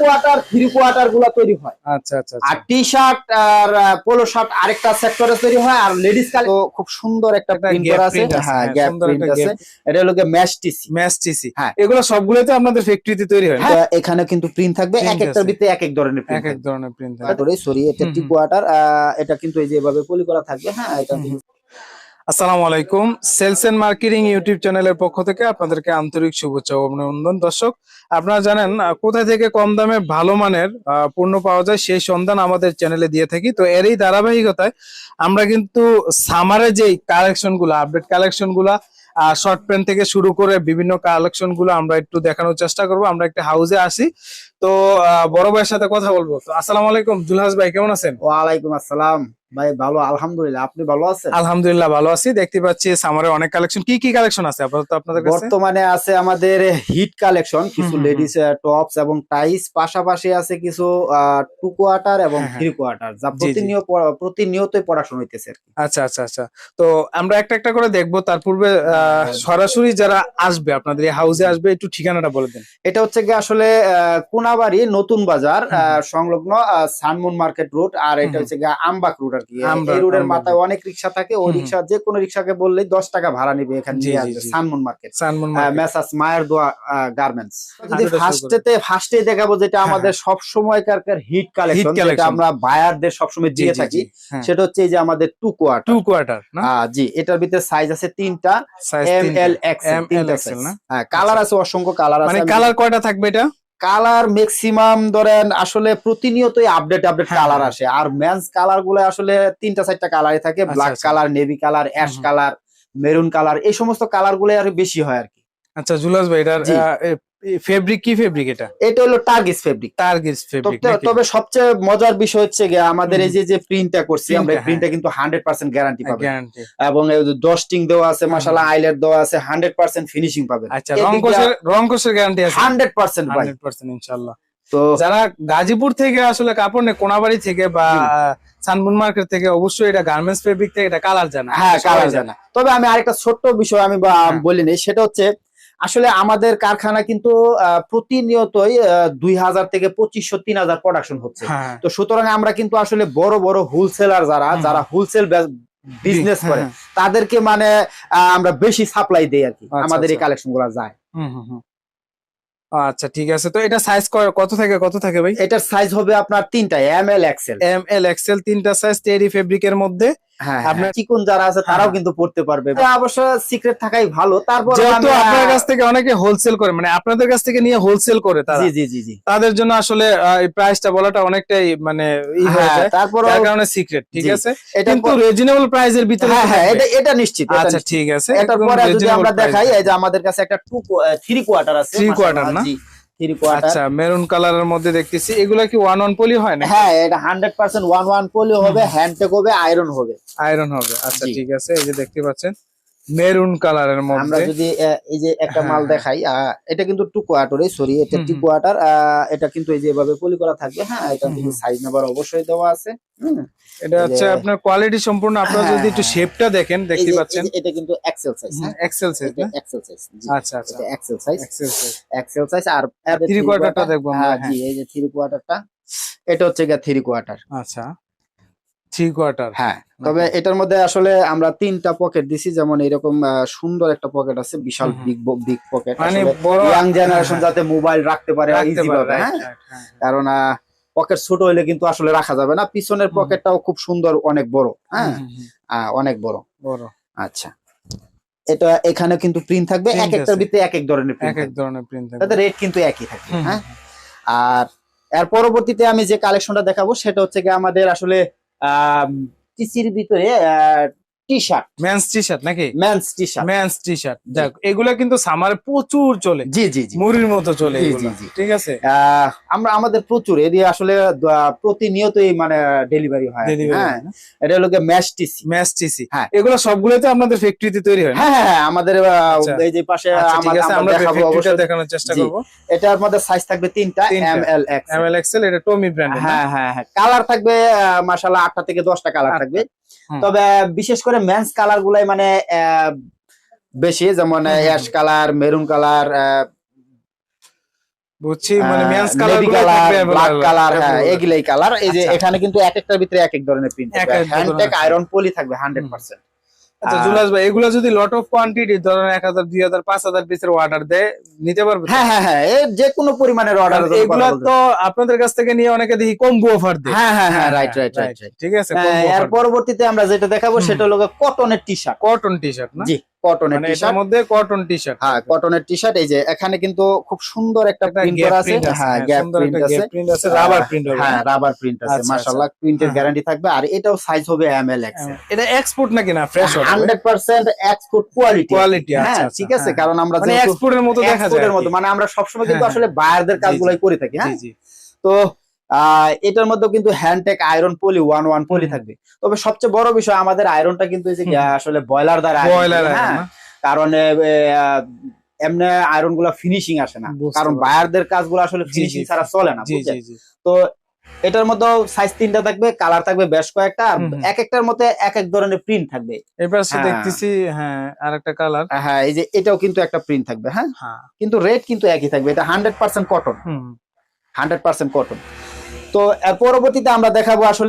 Quarter three কোয়ার্টারগুলা তৈরি হয়। আচ্ছা আচ্ছা আর টি শার্ট আর পোলো শার্ট আরেকটা সেক্টরে তৈরি হয় আর লেডিস কালে খুব সুন্দর একটা প্রিন্ট করা আছে। হ্যাঁ গ্যাপ প্রিন্ট আছে। এটা হলো ম্যাশ টিসি ম্যাচ টিসি হ্যাঁ। এগুলো সবগুলোতে আপনাদের ফ্যাক্টরিতে তৈরি হয় হ্যাঁ এখানে কিন্তু প্রিন্ট থাকবে এক একটার। ভিতরে এক এক ধরনের এক প্রিন্ট এক ধরনের প্রিন্ট কোয়ার্টারে সরি এটা টি। কোয়ার্টার এটা কিন্তু এই যে এভাবে পলি করা থাকবে হ্যাঁ এটা আসসালামু আলাইকুম। সেলস এন্ড মার্কেটিং ইউটিউব চ্যানেলের পক্ষ থেকে আপনাদেরকে আন্তরিক শুভেচ্ছা ও অভিনন্দন। দর্শক আপনারা জানেন আহ, কোথা থেকে কম দামে ভালো মানের পণ্য পাওয়া যায় সেই সন্ধান আমাদের চ্যানেলে দিয়ে থাকি। তো এরই ধারাবাহিকতায় আমরা কিন্তু সামারে যে কালেকশনগুলো আপডেট কালেকশনগুলা শর্ট প্যান্ট থেকে শুরু করে বিভিন্ন কালেকশনগুলো আমরা একটু দেখানোর চেষ্টা করব। আমরা একটা হাউসে আসি। তো বড় ভাইয়ের সাথে কথা বলব। তো আসসালামু আলাইকুম। জুলহাস ভাই কেমন আছেন? ওয়ালাইকুম আসসালাম। ভাই ভালো আলহামদুলিল্লাহ। আপনি ভালো আছেন? আলহামদুলিল্লাহ ভালো আছি। দেখতে পাচ্ছি সামারে অনেক কালেকশন কি কি কালেকশন আছে আপাতত আপনাদের কাছে? বর্তমানে আছে আমাদের হিট কালেকশন কিছু লেডিস টপস এবং টাইস পাশাপাশি আছে কিছু টু কোয়ার্টার এবং হ্যাঁ, হ্যাঁ। থ্রি কোয়ার্টার যা জি, জি। প্রতিনিয়ত প্রতিনিয়তই পড়াশোনা হইতেছে আচ্ছা আচ্ছা আচ্ছা। তো আমরা একটা একটা করে দেখব। তার পূর্বে সরাসরি যারা আসবে আপনাদের হাউসে আসবে একটু ঠিকানাটা বলে দেন। এটা হচ্ছে কি আসলে আহ, কোনাবাড়ি নতুন বাজার সংলগ্ন সানমুন মার্কেট রোড আর এটা হচ্ছে গিয়ে আমবাগ রোড আর কি। এই রোডের মাথায় অনেক রিক্সা থাকে ওই। রিক্সা যে কোনো রিক্সাকে বললেই দশ টাকা ভাড়া নিবে এখানে জি। Sunmoon market. সানমুন মেসাস মায়ের দোয়া গার্মেন্টস যদি শুরু ফার্স্টেতে ফার্স্টে দেখাবো যেটা হ্যাঁ, আমাদের সব সময়কার হিট কালেকশন যেটা। আমরা বায়ারদের সবসময় দিয়ে থাকি হ্যাঁ। সেটা হচ্ছে এই যে আমাদের টু কোয়ার্টার টু কোয়ার্টার না? জি এটার ভিতরে সাইজ আছে তিনটা এম এল এক্স XL না? হ্যাঁ কালার আছে অসংখ্য কালার আছে মানে কালার কয়টা থাকবে এটা? কালার ম্যাক্সিমাম ধরেন আসলে প্রতিনিয়তই আপডেট আপডেট কালার। আসে আর মেন্স কালারগুলো আসলে তিনটা চারটা কালারই থাকে black. Colour navy colour ash colour maroon colour এই সমস্ত কালারগুলো আর বেশি হয় আর কি আচ্ছা জুলাস ভাই এটার। ফেব্রিক কি ফেব্রিক এটা? এটা হলো টার্গিস ফেব্রিক টার্গিস ফেব্রিক তবে সবচেয়ে মজার বিষয় হচ্ছে গিয়ে আমাদের এই যে যে প্রিন্টটা করছি আমরা প্রিন্টটা কিন্তু হান্ড্রেড পার্সেন্ট গ্যারান্টি পাবেন গ্যারান্টি এবং ডস্টিং দেওয়া আছে। মাসালা আইলেট দেওয়া আছে হান্ড্রেড পার্সেন্ট ফিনিশিং পাবেন আচ্ছা রং কোষের রং কোষের গ্যারান্টি আছে? হান্ড্রেড পার্সেন্ট ভাই। 100% ইনশাআল্লাহ। তো যারা গাজীপুর থেকে আসলে কাপড় নেয় কোনাবাড়ি থেকে বা সানমুন মার্কেট থেকে অবশ্যই এটা গার্মেন্টস ফেব্রিক থেকে এটা কালার জানা। হ্যাঁ কালার জানা। তবে আমি আরেকটা ছোট্ট বিষয় আমি বা- হ্যাঁ। বলি নেই সেটা হচ্ছে আসলে আমাদের কারখানা কিন্তু প্রতিনিয়তই দুই হাজার থেকে পঁচিশশো তিন হাজার প্রোডাকশন হচ্ছে। হ্যাঁ। তো সুতরাং আমরা কিন্তু আসলে বড় বড় হোলসেলার যারা যারা হোলসেল বিজনেস করে হ্যাঁ, তাদেরকে মানে আমরা বেশি সাপ্লাই দেই আর কি। আচ্ছা, আমাদের এই আচ্ছা। কালেকশনগুলা যায়। আচ্ছা ঠিক আছে। তো এটা সাইজ কত থেকে কত থাকে ভাই? এটার সাইজ হবে আপনার তিনটা M L XL M L XL তিনটা সাইজ টেরি ফেব্রিকের মধ্যে। আপনার- আপনার চিকন যারা আছে তারাও হ্যাঁ। কিন্তু পড়তে পারবে। অবশ্য সিক্রেট থাকাই ভালো। তারপর যেহেতু আপনার কাছ থেকে অনেকে হোলসেল করে মানে আপনাদের কাছ থেকে নিয়ে হোলসেল করে তারা। জি জি জি তাদের জন্য আসলে প্রাইসটা বলাটা অনেকটাই মানে ই হয়ে হ্যাঁ, যায়। তারপর কারণে সিক্রেট ঠিক আছে? এটা কিন্তু রিজনেবল প্রাইসের ভিতরে হ্যাঁ হ্যাঁ। এটা এটা নিশ্চিত আচ্ছা ঠিক আছে। একদম পরে যদি আমরা দেখাই এই যে আমাদের কাছে একটা টু থ্রি কোয়ার্টার আছে Three quarter না? Three quarter. আচ্ছা মেরুন কালারের মধ্যে দেখতেছি। এগুলা কি ওয়ান ওয়ান পলি হয় না হ্যাঁ এটা hundred percent one one poly হবে হ্যান্ডটেক হবে আয়রন হবে। আয়রন হবে। আচ্ছা ঠিক আছে এই যে দেখতে পাচ্ছেন। মেরুন কালারের মধ্যে। আমরা যদি এই যে একটা মাল হ্যাঁ, দেখাই আহ, এটা কিন্তু টু কোয়ার্টার সরি এটা টু কোয়ার্টার এটা কিন্তু এই যে এভাবে পলি করা থাকবে হ্যাঁ এটা কিন্তু সাইজ নাম্বার অবশ্যই দেওয়া আছে হুম। এটা হচ্ছে আপনার কোয়ালিটি সম্পূর্ণ আপনারা হ্যাঁ, যদি একটু হ্যাঁ। শেপটা দেখেন দেখতে পাচ্ছেন। এটা কিন্তু এক্সেল সাইজ হ্যাঁ। এক্সেল সাইজ না? এক্সেল সাইজ আচ্ছা আচ্ছা। এটা XL size XL size XL size আর three quarter টা দেখব আমরা, হ্যাঁ হ্যাঁ। জি এই যে থ্রি কোয়ার্টারটা এটা হচ্ছে গিয়ে থ্রি কোয়ার্টার আচ্ছা। Three quarter. হ্যাঁ তবে এটার মধ্যে আসলে আমরা তিনটা পকেট দিছি যেমন এরকম সুন্দর একটা পকেট আছে বিশাল। বিগ বিগ পকেট মানে বড় ইয়াং জেনারেশন হ্যাঁ, যাতে মোবাইল রাখতে পারে ইজি ভাবে হ্যাঁ? হ্যাঁ, হ্যাঁ। কারণ পকেট ছোট হইলে কিন্তু আসলে রাখা যাবে না। পিছনের পকেটটাও খুব সুন্দর অনেক বড় হ্যাঁ? অনেক বড়। বড়। আচ্ছা। এটা এখানে কিন্তু প্রিন্ট থাকবে এক একটার। ভিতরে এক এক ধরনের এক প্রিন্ট এক ধরনের প্রিন্ট তাদের রেট কিন্তু একই থাকবে হ্যাঁ? আর এর পরবর্তীতে আমি যে কালেকশনটা দেখাবো সেটা হচ্ছে কি আমাদের আসলে টিসির ভিতরে T shirt men's T shirt নাকি? Men's T shirt men's T shirt দেখ এগুলা কিন্তু সামারে প্রচুর চলে। জি জি জি। মুড়ির মতো চলে। ঠিক আছে? আমরা আমাদের প্রচুর। এদিকে আসলে প্রতিনিয়তই মানে ডেলিভারি হয়। হ্যাঁ এটা হলো হ্যাঁ। এগুলো সবগুলোতে আপনাদের ফ্যাক্টরিতে তৈরি হয় হ্যাঁ হ্যাঁ হ্যাঁ, আমাদের আচ্ছা। এই যে পাশে আচ্ছা, আমরা দেখাবো অবশ্যই। দেখানোর চেষ্টা। করব। এটার মধ্যে সাইজ থাকবে তিনটা। এম এল এক্স এটা টমি ব্র্যান্ড হ্যাঁ হ্যাঁ হ্যাঁ। কালার থাকবে মাসাল্লাহ আটটা থেকে দশটা কালার থাকবে। তবে বিশেষ করে মেন্স কালার গুলাই মানে বেশি যেমন অ্যাশ কালার মেরুন কালার বুঝছি মানে মেন্স কালার ব্ল্যাক কালার হ্যাঁ। এগুলাই কালার এই যে আচ্ছা। এখানে কিন্তু এক একটার ভিতরে এক এক ধরনের প্রিন্ট হ্যান্ডটেক আয়রন পলি থাকবে হান্ড্রেড পার্সেন্ট আচ্ছা জুলাস ভাই এগুলো যদি লট অফ কোয়ান্টিটি ধরেন এক হাজার দুই হাজার পাঁচ হাজার পিসের অর্ডার দেয় নিতে পারবে হ্যাঁ হ্যাঁ হ্যাঁ এর যে কোনো পরিমাণের অর্ডার এগুলো তো আপনাদের কাছ থেকে নিয়ে অনেকে দেখি কম্বো অফার দেয়। হ্যাঁ হ্যাঁ হ্যাঁ রাইট রাইট রাইট ঠিক আছে এর পরবর্তীতে আমরা যেটা দেখাবো সেটা হলো কটনের T shirt cotton T shirt না? জি। কটনের টি শার্ট মধ্যে কটন টি শার্ট হ্যাঁ কটনের টি শার্ট এই যে এখানে কিন্তু খুব সুন্দর একটা প্রিন্ট করা আছে। হ্যাঁ হ্যাঁ, গ্যাপ প্রিন্ট আছে। প্রিন্ট আছে রাবার প্রিন্ট হবে। হ্যাঁ রাবার প্রিন্ট আছে। আচ্ছা, মাশাআল্লাহ প্রিন্টের হ্যাঁ। গ্যারান্টি থাকবে। আর এটাও সাইজ হবে এম এল এক্স এটা এক্সপোর্ট নাকি না? ফ্রেশ হবে? Hundred percent export quality quality হ্যাঁ আচ্ছা ঠিক আছে হ্যাঁ। কারণ আমরা মানে এক্সপোর্টের মতো দেখা যায় এক্সপোর্টের মতো মানে আমরা সবসময় কিন্তু হ্যাঁ, আসলে বায়ারদের কাজগুলাই করে থাকি হ্যাঁ? তো এটার মধ্যে কিন্তু hand tag iron poly one one poly থাকবে। তবে সবচেয়ে বড় বিষয় আমাদের আয়রনটা কিন্তু আসলে বয়লার দ্বারা হ্যাঁ? কারণ এমনি আয়রনগুলা ফিনিশিং আসে না। কারণ। বায়ারদের কাজগুলো আসলে ফিনিশিং ছাড়া চলে না তো এটার মধ্যে সাইজ তিনটা থাকবে কালার থাকবে বেশ কয়েকটা আর। এক একটার মধ্যে এক এক ধরনের প্রিন্ট থাকবে। এবার হ্যাঁ। দেখতেছি হ্যাঁ আর একটা কালার হ্যাঁ এই যে এটাও কিন্তু একটা প্রিন্ট থাকবে হ্যাঁ? হ্যাঁ। কিন্তু রেট কিন্তু একই থাকবে এটা hundred percent cotton hundred percent cotton তো পরবর্তীতে আমরা দেখাবো আসলে